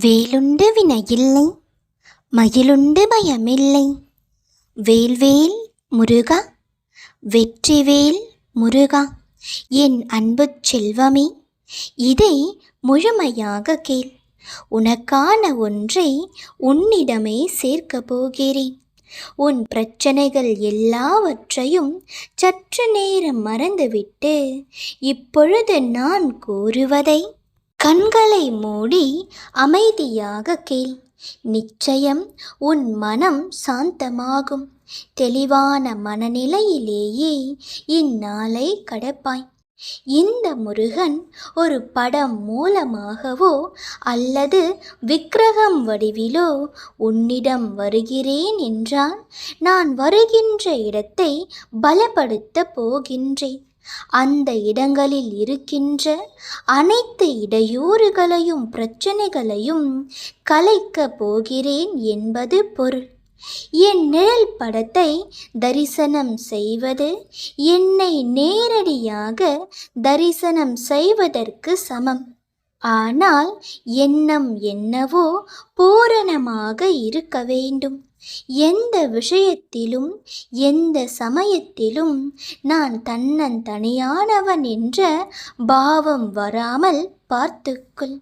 வேலுண்டு வினையில்லை மயிலுண்டு பயமில்லை. வேல்வேல் முருகா வெற்றிவேல் முருகா என் அன்புச் செல்வமே இதை முழுமையாக கேள். உனக்கான ஒன்றை உன்னிடமே சேர்க்கப் போகிறேன். உன் பிரச்சனைகள் எல்லாவற்றையும் சற்று நேரம் மறந்துவிட்டு இப்பொழுது நான் கூறுவதை கண்களை மூடி அமைதியாக கேள். நிச்சயம் உன் மனம் சாந்தமாகும். தெளிவான மனநிலையிலேயே இந்நாளை கடப்பாய். இந்த முருகன் ஒரு படம் மூலமாகவோ அல்லது விக்கிரகம் வடிவிலோ உன்னிடம் வருகிறேன் என்றால் நான் வருகின்ற இடத்தை பலப்படுத்தப் போகின்றேன். அந்த இடங்களில் இருக்கின்ற அனைத்து இடையூறுகளையும் பிரச்சனைகளையும் கலைக்கப் போகிறேன் என்பது பொருள். என் நிழல் படத்தை தரிசனம் செய்வது என்னை நேரடியாக தரிசனம் செய்வதற்கு சமம். ஆனால் எண்ணம் என்னவோ பூரணமாக இருக்க வேண்டும். எந்த விஷயத்திலும் எந்த சமயத்திலும் நான் தன்னன் தனியானவன் என்ற பாவம் வராமல் பார்த்துக்கொள்.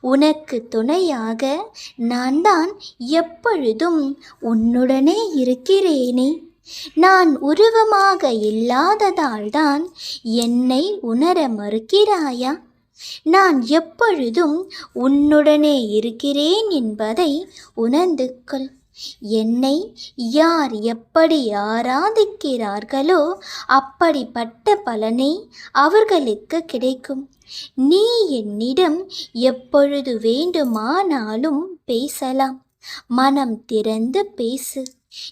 உனக்கு துணையாக நான் தான் எப்பொழுதும் உன்னுடனே இருக்கிறேனே. நான் உருவமாக இல்லாததால்தான் என்னை உணர மறுக்கிறாயா? நான் எப்பொழுதும் உன்னுடனே இருக்கிறேன் என்பதை உணர்ந்து கொள் என்னை யார் எப்படி ஆராதிக்கிறார்களோ அப்படிப்பட்ட பலனை அவர்களுக்கு கிடைக்கும். நீ என்னிடம் எப்பொழுது வேண்டுமானாலும் பேசலாம். மனம் திறந்து பேசு.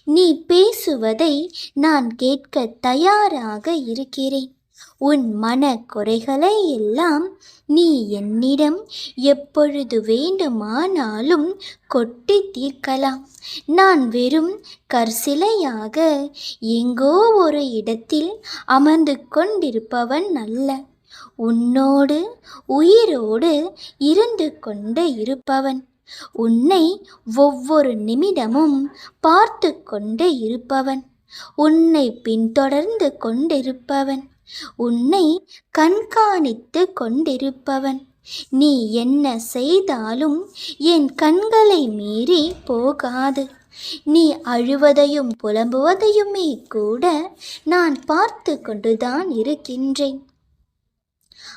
நீ பேசுவதை நான் கேட்க தயாராக இருக்கிறேன். உன் மன குறைகளை எல்லாம் நீ என்னிடம் எப்பொழுது வேண்டுமானாலும் கொட்டி தீர்க்கலாம். நான் வெறும் கற்சிலையாக எங்கோ ஒரு இடத்தில் அமர்ந்து கொண்டிருப்பவன் அல்ல. உன்னோடு உயிரோடு இருந்து கொண்டு இருப்பவன். உன்னை ஒவ்வொரு நிமிடமும் பார்த்து கொண்டு இருப்பவன். உன்னை பின்தொடர்ந்து கொண்டிருப்பவன். உன்னை கண்காணித்து கொண்டிருப்பவன். நீ என்ன செய்தாலும் என் கண்களை மீறி போகாது. நீ அழுவதையும் புலம்புவதையுமே கூட நான் பார்த்து கொண்டுதான் இருக்கின்றேன்.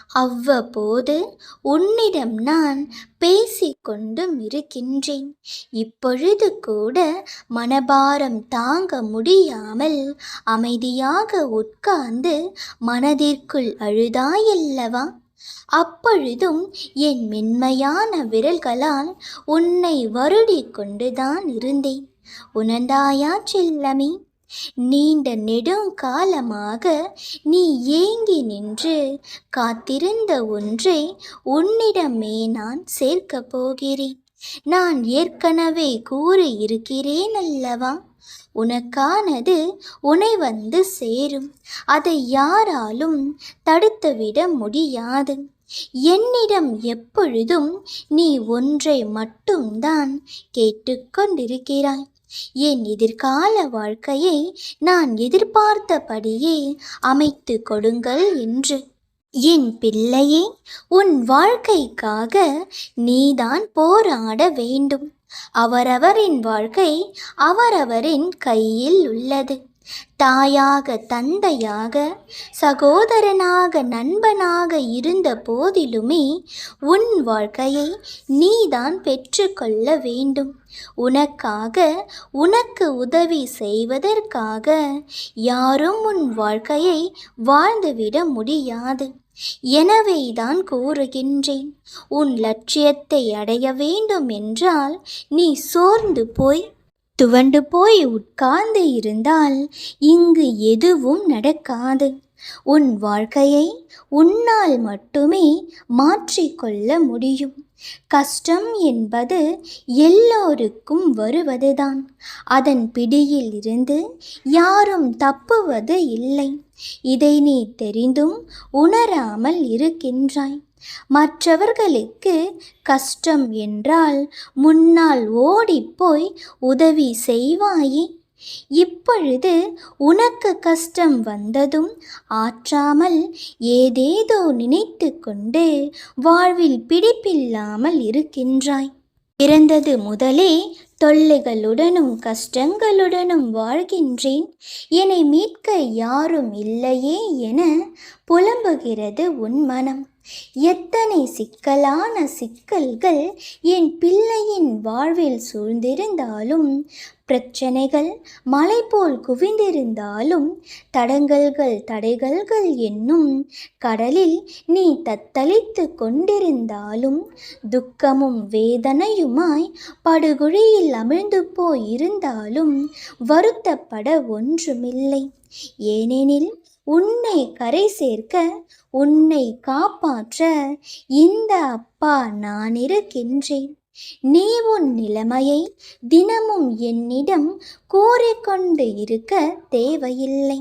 அவ்வப்போது உன்னிடம் நான் பேசிக்கொண்டும் இருக்கின்றேன். இப்பொழுது கூட மனபாரம் தாங்க முடியாமல் அமைதியாக உட்கார்ந்து மனதிற்குள் அழுதாயல்லவா? அப்பொழுதும் என் மென்மையான விரல்களால் உன்னை வருடிக் கொண்டுதான் இருந்தேன். உணர்ந்தாயா செல்லமே? நீண்ட நெடுங்காலமாக நீ ஏங்கி நின்று காத்திருந்த ஒன்றை உன்னிடமே நான் சேர்க்கப் போகிறேன். நான் ஏற்கனவே கூறி இருக்கிறேன் அல்லவா? உனக்கானது உனை வந்து சேரும். அதை யாராலும் தடுத்துவிட முடியாது. என்னிடம் எப்பொழுதும் நீ ஒன்றை மட்டும்தான் கேட்டுக்கொண்டிருக்கிறாய். என் எதிர்கால வாழ்க்கையை நான் எதிர்பார்த்தபடியே அமைத்து கொடுங்கள் என்று. என் பிள்ளையே உன் வாழ்க்கைக்காக நீதான் போராட வேண்டும். அவரவரின் வாழ்க்கை அவரவரின் கையில் உள்ளது. தாயாக தந்தையாக சகோதரனாக நண்பனாக இருந்த போதிலுமே உன் வாழ்க்கையை நீதான் பெற்றுக்கொள்ள வேண்டும். உனக்காக உனக்கு உதவி செய்வதற்காக யாரும் உன் வாழ்க்கையை வாழ்ந்துவிட முடியாது. எனவேதான் கூறுகின்றேன் உன் லட்சியத்தை அடைய வேண்டும் என்றால் நீ சோர்ந்து போய் துவண்டு போய் உட்கார்ந்து இருந்தால் இங்கு எதுவும் நடக்காது. உன் வாழ்க்கையை உன்னால் மட்டுமே மாற்றிக்கொள்ள முடியும். கஷ்டம் என்பது எல்லோருக்கும் வருவதுதான். அதன் பிடியில் இருந்து யாரும் தப்புவது இல்லை. இதை நீ தெரிந்தும் உணராமல் இருக்கின்றாய். மற்றவர்களுக்கு கஷ்டம் என்றால் முன்னால் ஓடிப்போய் உதவி செய்வாயே. இப்பொழுது உனக்கு கஷ்டம் வந்ததும் ஆற்றாமல் ஏதேதோ நினைத்து கொண்டு வாழ்வில் பிடிப்பில்லாமல் இருக்கின்றாய். பிறந்தது முதலே தொல்லைகளுடனும் கஷ்டங்களுடனும் வாழ்கின்றேன். என்னை மீட்க யாரும் இல்லையே என புலம்புகிறது உன் மனம். எத்தனை சிக்கலான சிக்கல்கள் என் பிள்ளையின் வாழ்வில் சூழ்ந்திருந்தாலும் பிரச்சனைகள் மலை போல் குவிந்திருந்தாலும் தடங்கல்கள் தடைகள்கள் என்னும் கடலில் நீ தத்தளித்து கொண்டிருந்தாலும் துக்கமும் வேதனையுமாய் படுகுழியில் அமிழ்ந்து போயிருந்தாலும் வருத்தப்பட ஒன்றுமில்லை. ஏனெனில் உன்னை கரை சேர்க்க உன்னை காப்பாற்ற இந்த அப்பா நான் இருக்கின்றேன். நீ உன் நிலைமையை தினமும் என்னிடம் கூறிக்கொண்டு இருக்க தேவையில்லை.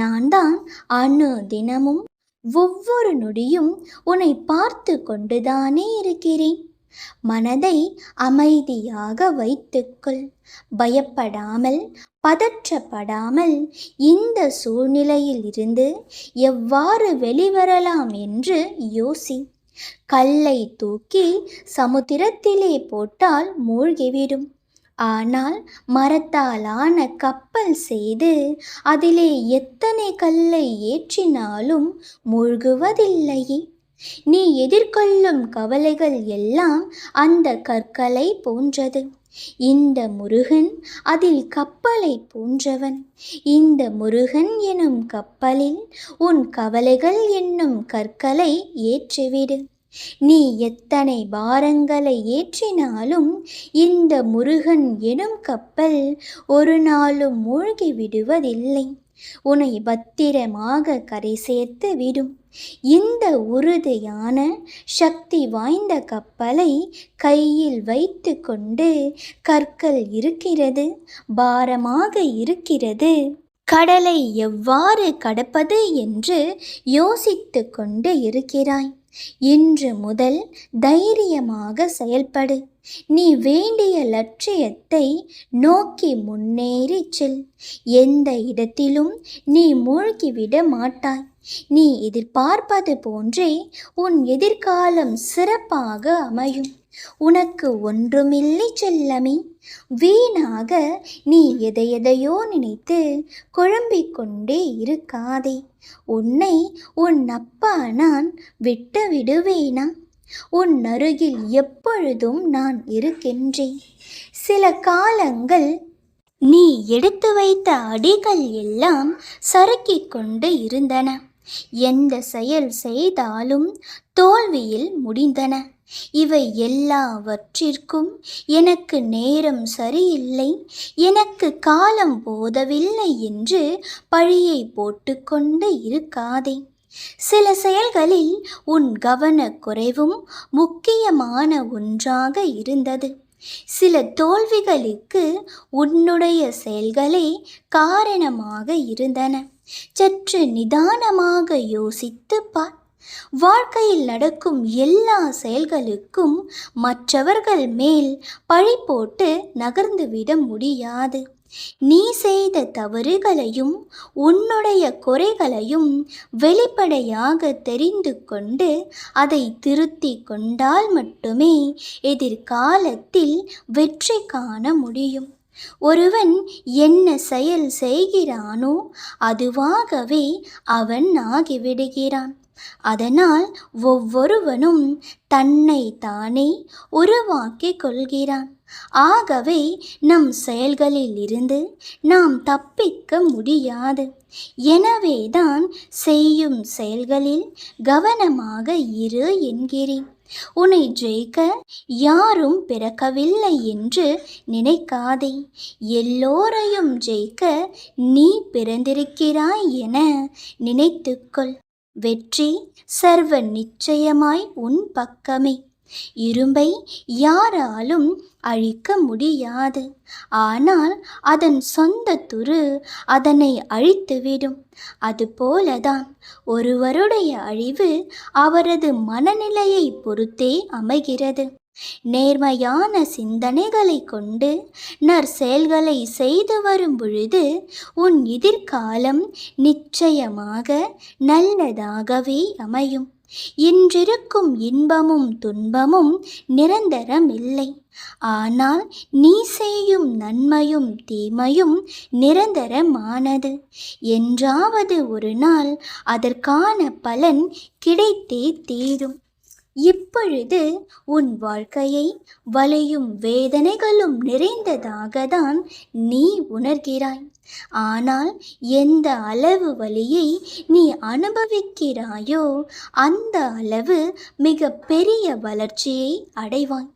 நான் தான் அணு தினமும் ஒவ்வொரு நொடியும் உன்னை பார்த்து கொண்டுதானே இருக்கிறேன். மனதை அமைதியாக வைத்துக்கொள். பயப்படாமல் பதற்றப்படாமல் இந்த சூழ்நிலையில் இருந்து எவ்வாறு வெளிவரலாம் என்று யோசி. கல்லை தூக்கி சமுத்திரத்திலே போட்டால் மூழ்கிவிடும். ஆனால் மரத்தாலான கப்பல் செய்து அதிலே எத்தனை கல்லை ஏற்றினாலும் மூழ்குவதில்லையே. நீ எதிர்கொள்ளும் கவலைகள் எல்லாம் அந்த கற்களை போன்றது. இந்த முருகன் அதில் கப்பலை போன்றவன். இந்த முருகன் எனும் கப்பலில் உன் கவலைகள் என்னும் கற்களை ஏற்றிவிடு. நீ எத்தனை பாரங்களை ஏற்றினாலும் இந்த முருகன் எனும் கப்பல் ஒரு நாளும் மூழ்கி விடுவதில்லை. உன்னை பத்திரமாக கரை சேர்த்து விடும். இந்த உறுதியான சக்தி வாய்ந்த கப்பலை கையில் வைத்து கொண்டு கற்கள் இருக்கிறது பாரமாக இருக்கிறது. கடலை எவ்வாறு கடப்பது என்று யோசித்து கொண்டு இருக்கிறாய். இன்று முதல் தைரியமாக செயல்படு. நீ வேண்டிய லட்சியத்தை நோக்கி முன்னேறி செல். எந்த இடத்திலும் நீ மூழ்கிவிட மாட்டாய். நீ எதிர்பார்ப்பது போன்றே உன் எதிர்காலம் சிறப்பாக அமையும். உனக்கு ஒன்றுமில்லை செல்லமே. வீணாக நீ எதையெதையோ நினைத்து குழம்பிக் கொண்டே இருக்காதே. உன்னை உன் அப்பா நான் விட்டு விடுவேனா உன் அருகில் எப்பொழுதும் நான் இருக்கின்றேன். சில காலங்கள் நீ எடுத்து வைத்த அடிகள் எல்லாம் சறுக்கிக் கொண்டு இருந்தன. எந்த செயல் செய்தாலும் தோல்வியில் முடிந்தன. இவை எல்லாவற்றிற்கும் எனக்கு நேரம் சரியில்லை. எனக்கு காலம் போதவில்லை என்று பழியை போட்டுக்கொண்டு இருக்காதே. சில செயல்களில் உன் கவனக்குறைவும் முக்கியமான ஒன்றாக இருந்தது. சில தோல்விகளுக்கு உன்னுடைய செயல்களே காரணமாக இருந்தன. சற்று நிதானமாக யோசித்து பார். வாழ்க்கையில் நடக்கும் எல்லா செயல்களுக்கும் மற்றவர்கள் மேல் பழி போட்டு நகர்ந்துவிட முடியாது. நீ செய்த தவறுகளையும் உன்னுடைய குறைகளையும் வெளிப்படையாக தெரிந்து கொண்டு அதை திருத்தி கொண்டால் மட்டுமே எதிர்காலத்தில் வெற்றி காண முடியும். ஒருவன் என்ன செயல் செய்கிறானோ அதுவாகவே அவன் ஆகிவிடுகிறான். அதனால் ஒவ்வொருவனும் தன்னை தானே உருவாக்கிக் கொள்கிறான். ஆகவே நம் செயல்களில் இருந்து நாம் தப்பிக்க முடியாது. எனவேதான் செய்யும் செயல்களில் கவனமாக இரு என்கிறேன். உன்னை ஜெயிக்க யாரும் பிறக்கவில்லை என்று நினைக்காதே. எல்லோரையும் ஜெயிக்க நீ பிறந்திருக்கிறாய் என நினைத்துக்கொள். வெற்றி சர்வ நிச்சயமாய் உன் பக்கமே. இரும்பை யாராலும் அழிக்க முடியாது. ஆனால் அதன் சொந்த துரு அதனை அழித்துவிடும். அதுபோலதான் ஒருவருடைய அழிவு அவரது மனநிலையை பொறுத்தே அமைகிறது. நேர்மையான சிந்தனைகளை கொண்டு நற்செயல்களை செய்து வரும் பொழுது உன் எதிர்காலம் நிச்சயமாக நல்லதாகவே அமையும். இன்றிருக்கும் இன்பமும் துன்பமும் நிரந்தரமில்லை. ஆனால் நீ செய்யும் நன்மையும் தீமையும் நிரந்தரமானது. என்றாவது ஒரு நாள் அதற்கான பலன் கிடைத்தே தீரும். இப்பொழுது உன் வாழ்க்கையை வலையும் வேதனைகளும் நிறைந்ததாக தான் நீ உணர்கிறாய். ஆனால் எந்த அளவு வலியை நீ அனுபவிக்கிறாயோ அந்த அளவு மிக பெரிய வளர்ச்சியை அடைவாய்.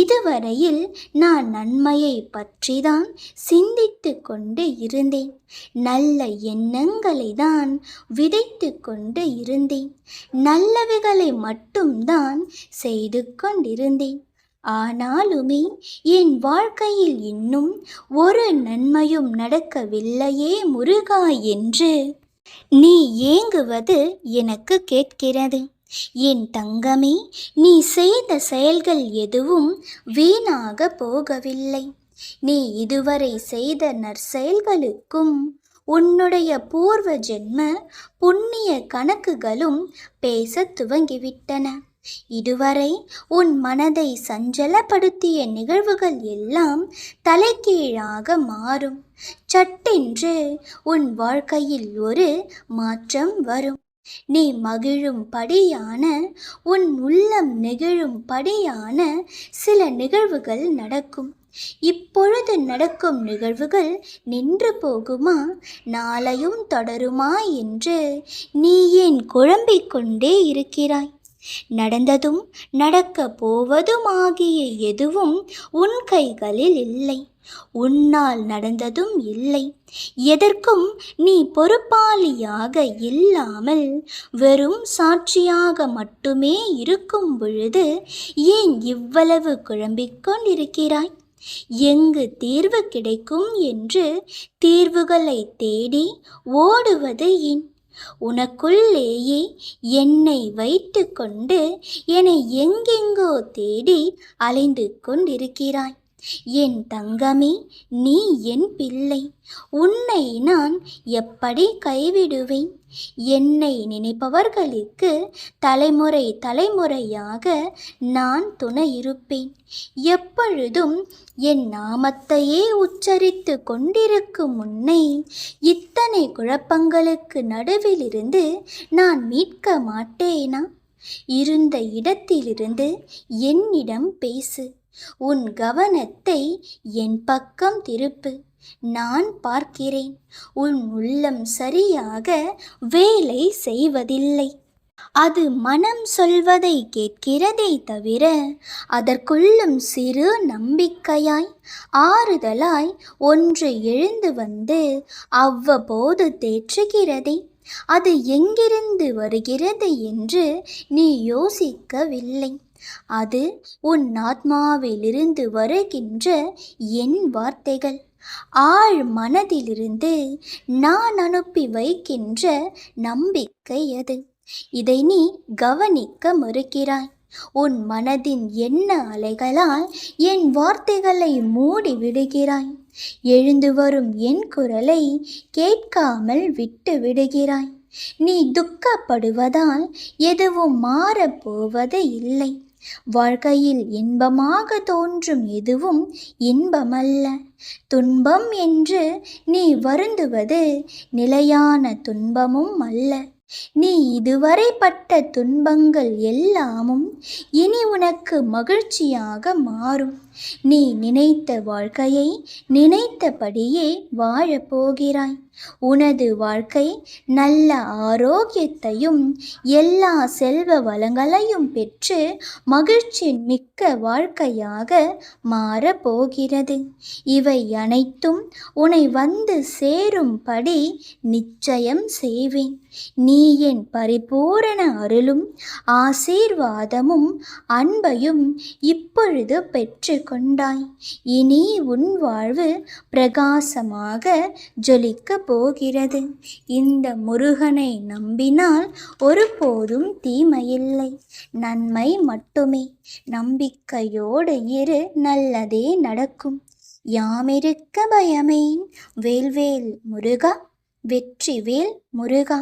இதுவரையில் நான் நன்மையை பற்றிதான் சிந்தித்து கொண்டு இருந்தேன். நல்ல எண்ணங்களை தான் விதைத்து கொண்டு இருந்தேன். நல்லவைகளை மட்டும்தான் செய்து கொண்டிருந்தேன் ஆனாலுமே என் வாழ்க்கையில் இன்னும் ஒரு நன்மையும் நடக்கவில்லையே முருகா என்று நீ ஏங்குவது எனக்கு கேட்கிறது. என் தங்கமே நீ செய்த செயல்கள் எதுவும் வீணாக போகவில்லை. நீ இதுவரை செய்த நற்செயல்களுக்கும் உன்னுடைய பூர்வ ஜென்ம புண்ணிய கணக்குகளும் பேசத் துவங்கிவிட்டன. இதுவரை உன் மனதை சஞ்சலப்படுத்திய நிகழ்வுகள் எல்லாம் தலைகீழாக மாறும். சட்டென்று உன் வாழ்க்கையில் ஒரு மாற்றம் வரும். நீ மகிழும் படியான உன் உள்ளம் நெகிழும் படியான சில நிகழ்வுகள் நடக்கும். இப்பொழுது நடக்கும் நிகழ்வுகள் நின்று போகுமா? நாளையும் தொடருமா என்று நீ ஏன் குழம்பிக் கொண்டே இருக்கிறாய்? நடந்ததும் நடக்கப் போவதுமாகிய எதுவும் உன் கைகளில் இல்லை. உன்னால் நடந்ததும் இல்லை. எதற்கும் நீ பொறுப்பாளியாக இல்லாமல் வெறும் சாட்சியாக மட்டுமே இருக்கும் பொழுது ஏன் இவ்வளவு குழம்பிக் கொண்டிருக்கிறாய்? எங்கு தீர்வு கிடைக்கும் என்று தீர்வுகளை தேடி ஓடுவது ஏன்? உனக்குள்ளேயே என்னை வைத்து கொண்டு என்னை எங்கெங்கோ தேடி அலைந்து கொண்டிருக்கிறாய். என் தங்கமே நீ என் பிள்ளை. உன்னை நான் எப்படி கைவிடுவேன்? என்னை நினைப்பவர்களுக்கு தலைமுறை தலைமுறையாக நான் துணை இருப்பேன் எப்பொழுதும் என் நாமத்தையே உச்சரித்து கொண்டிருக்கும் முன்னை இத்தனை குழப்பங்களுக்கு நடுவிலிருந்து நான் மீட்க மாட்டேனா? இருந்த இடத்திலிருந்து என்னிடம் பேசு. உன் கவனத்தை என் பக்கம் திருப்பு. நான் பார்க்கிறேன். உன் உள்ளம் சரியாக வேலை செய்வதில்லை. அது மனம் சொல்வதை கேட்கிறதே தவிர அதற்குள்ளும் சிறு நம்பிக்கையாய் ஆறுதலாய் ஒன்று எழுந்து வந்து அவ்வப்போது தேற்றுகிறதே. அது எங்கிருந்து வருகிறது என்று நீ யோசிக்கவில்லை. அது உன் ஆத்மாவிலிருந்து வருகின்ற என் வார்த்தைகள். ஆழ் மனதிலிருந்து நான் அனுப்பி வைக்கின்ற நம்பிக்கை அது இதை நீ கவனிக்க மறுக்கிறாய். உன் மனதின் எண்ண அலைகளால் என் வார்த்தைகளை மூடி விடுகிறாய். எழுந்து வரும் என் குரலை கேட்காமல் விட்டு விடுகிறாய். நீ துக்கப்படுவதால் எதுவும் மாறப்போவது இல்லை. வாழ்க்கையில் இன்பமாக தோன்றும் எதுவும் இன்பமல்ல. துன்பம் என்று நீ வருந்துவது நிலையான துன்பமும் அல்ல. நீ இதுவரை பட்ட துன்பங்கள் எல்லாமும் இனி உனக்கு மகிழ்ச்சியாக மாறும். நீ நினைத்த வாழ்க்கையை நினைத்தபடியே வாழப்போகிறாய் உனது வாழ்க்கை நல்ல ஆரோக்கியத்தையும் எல்லா செல்வ வளங்களையும் பெற்று மகிழ்ச்சி மிக்க வாழ்க்கையாக மாறப்போகிறது இவை அனைத்தும் உன்னை வந்து சேரும்படி நிச்சயம் செய்வேன். நீ என் பரிபூரண அருளும் ஆசீர்வாதமும் அன்பையும் இப்பொழுது பெற்று கொண்டாய். இனி உன் வாழ்வு பிரகாசமாக ஜொலிக்க போகிறது. இந்த முருகனை நம்பினால் ஒருபோதும் தீமையில்லை. நன்மை மட்டுமே. நம்பிக்கையோடு இரு நல்லதே நடக்கும். யாமிருக்க பயமேன். வேல்வேல் முருகா வெற்றிவேல் முருகா.